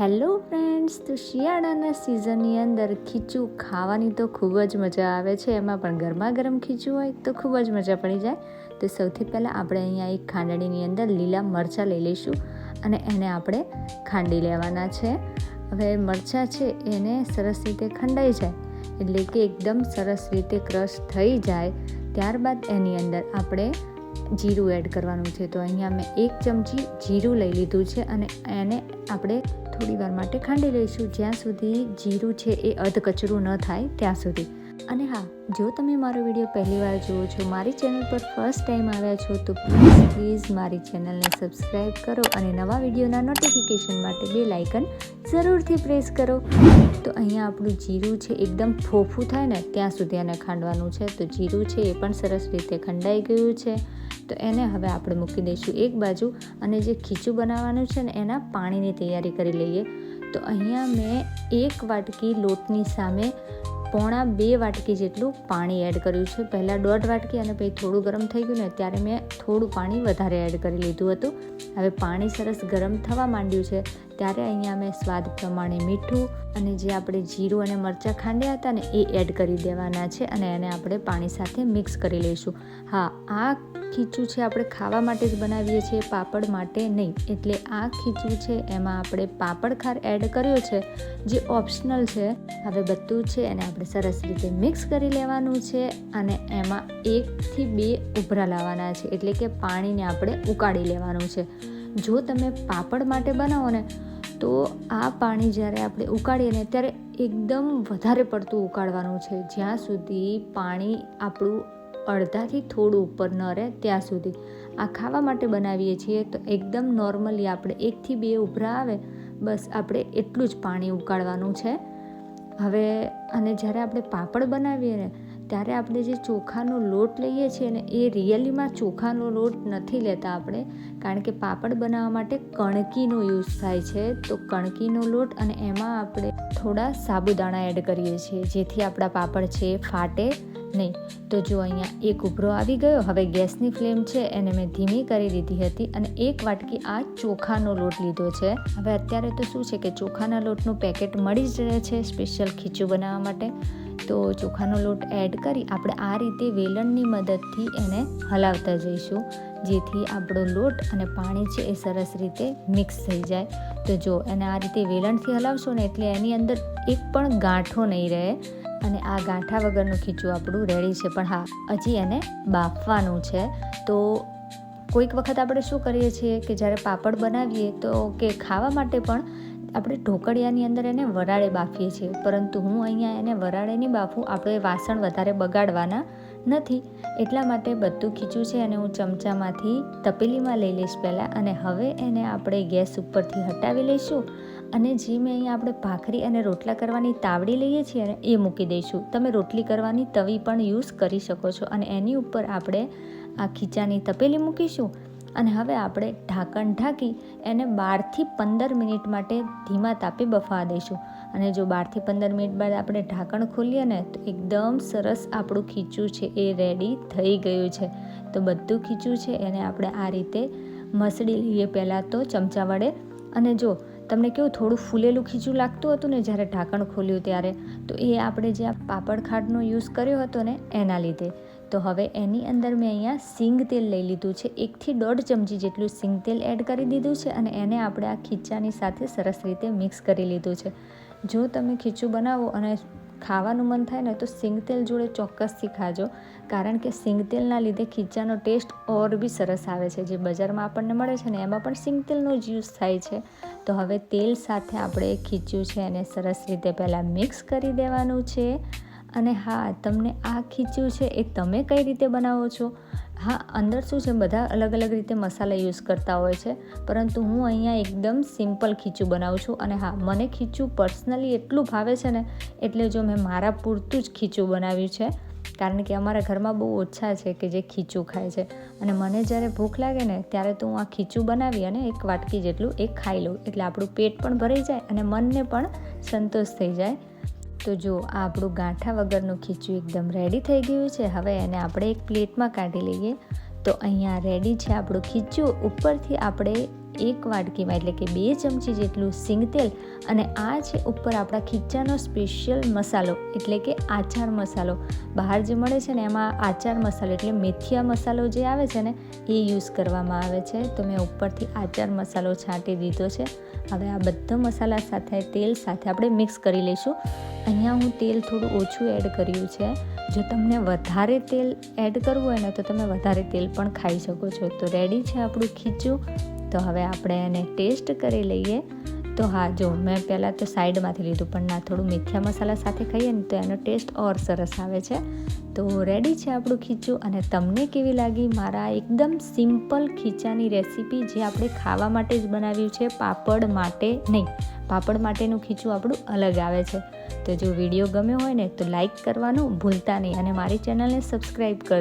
Hello friends, તો શિયાળાના સિઝનની અંદર ખીચું ખાવાની તો ખૂબ જ મજા આવે છે. એમાં પણ ગરમા ગરમ ખીચું હોય તો ખૂબ જ મજા પડી જાય. તો સૌથી પહેલાં આપણે અહીંયા એક ખાંડણીની અંદર લીલા મરચાં લઈ લઈશું અને એને આપણે ખાંડી લેવાના છે. હવે મરચાં છે એને સરસ રીતે ખંડાઈ જાય એટલે કે એકદમ સરસ રીતે ક્રશ થઈ જાય. ત્યારબાદ એની અંદર આપણે જીરું એડ કરવાનું છે. તો અહીંયા મેં એક ચમચી જીરું લઈ લીધું છે અને એને આપણે થોડી વાર માટે ખાંડી લઈશું. જ્યાં સુધી જીરું છે એ અધકચરું ન થાય, ત્યાં સુધી. અને હા, જો તમે મારો વીડિયો પહેલી વાર જુઓ છો, મારી ચેનલ પર ફર્સ્ટ ટાઈમ આવ્યા છો, તો પ્લીઝ પ્લીઝ મારી ચેનલને સબસ્ક્રાઈબ કરો અને નવા વિડીયોના નોટિફિકેશન માટે બે લાઇકન જરૂરથી પ્રેસ કરો. તો અહીંયા આપણું જીરું છે એકદમ ફોફું થાય ને, ત્યાં સુધી એને ખાંડવાનું છે. તો જીરું છે એ પણ સરસ રીતે ખંડાઈ ગયું છે. તો એને હવે આપણે મૂકી દઈશું એક બાજુ અને જે ખીચું બનાવવાનું છે ને એના પાણીની તૈયારી કરી લઈએ. તો અહીંયા મેં એક વાટકી લોટની સામે પોણા બે વાટકી જેટલું પાણી એડ કર્યું છે. પહેલાં દોઢ વાટકી અને પછી થોડું ગરમ થઈ ગયું ને ત્યારે મેં થોડું પાણી વધારે એડ કરી લીધું હતું. હવે પાણી સરસ ગરમ થવા માંડ્યું છે. ત્યારે અહીંયા મેં સ્વાદ પ્રમાણે મીઠું અને જે આપણે જીરું અને મરચાં ખાંડ્યા હતા ને એ એડ કરી દેવાના છે અને એને આપણે પાણી સાથે મિક્સ કરી લઈશું. હા, આ ખીચું છે આપણે ખાવા માટે જ બનાવીએ છીએ, પાપડ માટે નહીં. એટલે આ ખીચું છે, એમાં આપણે પાપડ ખાર એડ કર્યો છે, જે ઓપ્શનલ છે. હવે બધું છે એને આપણે સરસ રીતે મિક્સ કરી લેવાનું છે અને એમાં એકથી બે ઉભરા લાવવાના છે. એટલે કે પાણીને આપણે ઉકાળી લેવાનું છે. જો તમે પાપડ માટે બનાવો ને, તો આ પાણી જ્યારે આપણે ઉકાળીએ ને, ત્યારે એકદમ વધારે પડતું ઉકાળવાનું છે. જ્યાં સુધી પાણી આપણું અડધાથી થોડું ઉપર ન રહે, ત્યાં સુધી. આ ખાવા માટે બનાવીએ છીએ તો એકદમ નોર્મલી આપણે એકથી બે ઉભરા આવે, બસ આપણે એટલું જ પાણી ઉકાળવાનું છે. હવે, અને જ્યારે આપણે પાપડ બનાવીએ ને ત્યારે આપણે જે ચોખાનો લોટ લઈએ છીએ ને, એ રિયલીમાં ચોખાનો લોટ નથી લેતા આપણે. કારણ કે પાપડ બનાવવા માટે કણકીનો યુઝ થાય છે. તો કણકીનો લોટ અને એમાં આપણે થોડા સાબુદાણા એડ કરીએ છીએ. જેથી આપણા પાપડ છે એ ફાટે નહીં. તો જો અહીંયા એક ઉભરો આવી ગયો, હવે ગેસની ફ્લેમ છે, એને મેં ધીમી કરી દીધી હતી અને એક વાટકી આ ચોખાનો લોટ લીધો છે. હવે અત્યારે તો શું છે કે ચોખાના લોટનું પેકેટ મળી જ રહે છે સ્પેશિયલ ખીચું બનાવવા માટે. તો ચોખાનો લોટ એડ કરી આપણે આ રીતે વેલણની મદદથી એને હલાવતા જઈશું. જેથી આપણો લોટ અને પાણી છે એ સરસ રીતે મિક્સ થઈ જાય. તો જો એને આ રીતે વેલણથી હલાવશો ને એટલે એની અંદર એક પણ ગાંઠો નહીં રહે. અને આ ગાંઠા વગરનું ખીચું આપણું રેડી છે. પણ હા, હજી એને બાફવાનું છે. તો કોઈક વખત આપણે શું કરીએ છીએ કે જ્યારે પાપડ બનાવીએ તો કે ખાવા માટે પણ આપણે ઢોકળિયાની અંદર એને વરાળે બાફીએ છીએ. પરંતુ હું અહીંયા એને વરાળે નહીં બાફું. આપણે વાસણ વધારે બગાડવાના નથી. એટલા માટે બધું ખીચું છે અને હું ચમચામાંથી તપેલીમાં લઈ લઈશ પહેલાં. અને હવે એને આપણે ગેસ ઉપરથી હટાવી લઈશું. અને જે મેં અહીંયા આપણે ભાખરી અને રોટલા કરવાની તાવડી લઈએ છીએ ને, એ મૂકી દઈશું. તમે રોટલી કરવાની તવી પણ યુઝ કરી શકો છો. અને એની ઉપર આપણે આ ખીચાની તપેલી મૂકીશું. અને હવે આપણે ઢાંકણ ઢાંકી એને બારથી પંદર મિનિટ માટે ધીમા તાપે બફા દઈશું. અને જો બારથી પંદર મિનિટ બાદ આપણે ઢાંકણ ખોલીએ ને તો એકદમ સરસ આપણું ખીચું છે એ રેડી થઈ ગયું છે. તો બધું ખીચું છે એને આપણે આ રીતે મસળી લઈએ પહેલાં તો ચમચા વડે. અને જો તમને કેવું થોડું ફૂલેલું ખીચું લાગતું હતું ને જ્યારે ઢાંકણ ખોલ્યું ત્યારે, તો એ આપણે જે આ પાપડ ખાડનો યુઝ કર્યો હતો ને એના લીધે. તો હવે એની અંદર મેં અહીંયા સિંગ તેલ લઈ લીધું છે. એકથી દોઢ ચમચી જેટલું સિંગ તેલ એડ કરી દીધું છે અને એને આપણે આ ખીચાની સાથે સરસ રીતે મિક્સ કરી લીધું છે. જો તમે ખીચું બનાવો અને ખાવાનું મન થાય ને તો સિંગ તેલ જોડે ચોક્કસથી ખાજો. કારણ કે સિંગ તેલના લીધે ખીચાનો ટેસ્ટ ઓર બી સરસ આવે છે. જે બજારમાં આપણને મળે છે ને એમાં પણ સિંગ તેલનો જ યુઝ થાય છે. તો હવે તેલ સાથે આપણે ખીચ્યું છે એને સરસ રીતે પહેલાં મિક્સ કરી દેવાનું છે. અને હા, તમને આ ખીચું છે એ તમે કઈ રીતે બનાવો છો? હા, અંદર શું છે? બધા અલગ અલગ રીતે મસાલા યુઝ કરતા હોય છે. પરંતુ હું અહીંયા એકદમ સિમ્પલ ખીચું બનાવું છું અને હા, મને ખીચું પર્સનલી એટલું ભાવે છે ને, એટલે જો મેં મારા પૂરતું જ ખીચું બનાવ્યું છે. કારણ કે અમારા ઘરમાં બહુ ઓછા છે કે જે ખીચું ખાય છે. અને મને જ્યારે ભૂખ લાગે ને, ત્યારે તો હું આ ખીચું બનાવી અને એક વાટકી જેટલું એ ખાઈ લઉં. એટલે આપણું પેટ પણ ભરાઈ જાય અને મનને પણ સંતોષ થઈ જાય. તો જો આપણું ગાંઠા વગરનું ખીચું એકદમ રેડી થઈ ગયું છે. હવે એને આપણે એક પ્લેટમાં કાઢી લઈએ. તો અહીંયા રેડી છે આપણું ખીચું. ઉપરથી આપણે એક વાટકીમાં, એટલે કે બે ચમચી જેટલું સિંગ તેલ અને આ છે ઉપર આપણા ખીચાનો સ્પેશિયલ મસાલો, એટલે કે આચાર મસાલો. બહાર જે મળે છે ને, એમાં આચાર મસાલો, એટલે મેથિયા મસાલો જે આવે છે ને, એ યુઝ કરવામાં આવે છે. તો મેં ઉપરથી આચાર મસાલો છાંટી દીધો છે. હવે આ બધા મસાલા સાથે, તેલ સાથે આપણે મિક્સ કરી લઈશું. અહીંયા હું તેલ થોડું ઓછું એડ કર્યું છે. જો તમને વધારે તેલ એડ કરવું હોય ને, તો તમે વધારે તેલ પણ ખાઈ શકો છો. તો રેડી છે આપણું ખીચું. તો હવે આપણે એને ટેસ્ટ કરી લઈએ. તો હા, જો મેં પહેલાં તો સાઈડમાંથી લીધું, પણ ના, થોડું મીઠા મસાલા સાથે ખાઈએ ને તો એનો ટેસ્ટ ઓર સરસ આવે છે. તો રેડી છે આપણું ખીચું અને તમને કેવી લાગી મારા એકદમ સિમ્પલ ખીચાની રેસીપી જે આપણે ખાવા માટે જ બનાવ્યું છે, પાપડ માટે નહીં, પાપડ માટેનું ખીચું આપણું અલગ આવે છે. તો જો વીડિયો ગમ્યો હોય ને તો લાઈક કરવાનું ભૂલતા નહીં અને મારી ચેનલને સબસ્ક્રાઈબ કર